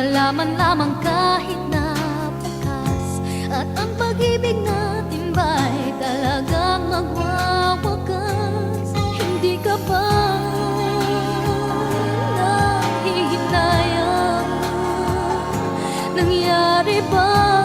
Wala man lamang kahit na bukas At ang pag-ibig natin ba'y talagang magwawakas. Hindi ka ba nahihinayang Nangyari ba'y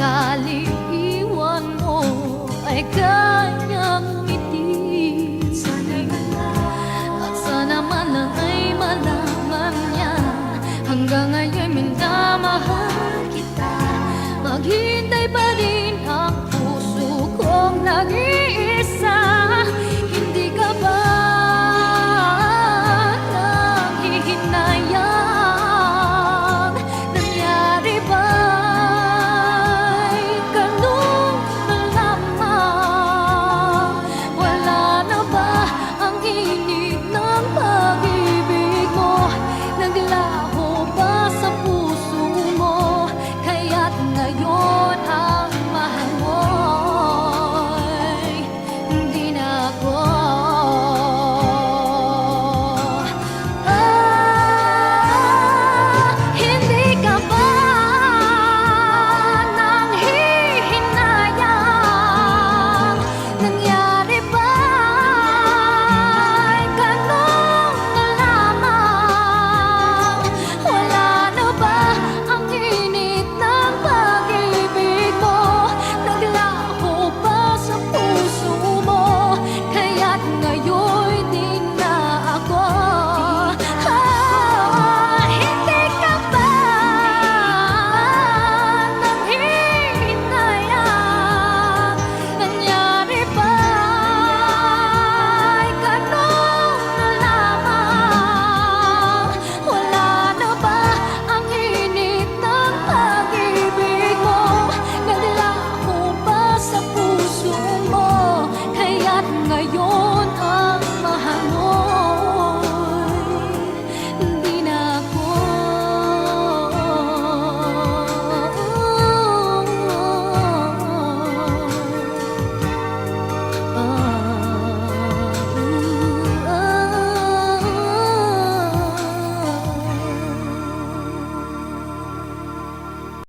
sakali iwan mo ay kanyang ngiti At sana man lang ay malaman niya Hanggang ngayon minamahal kita. Maghintay pa rin ang puso kong nag-iisip.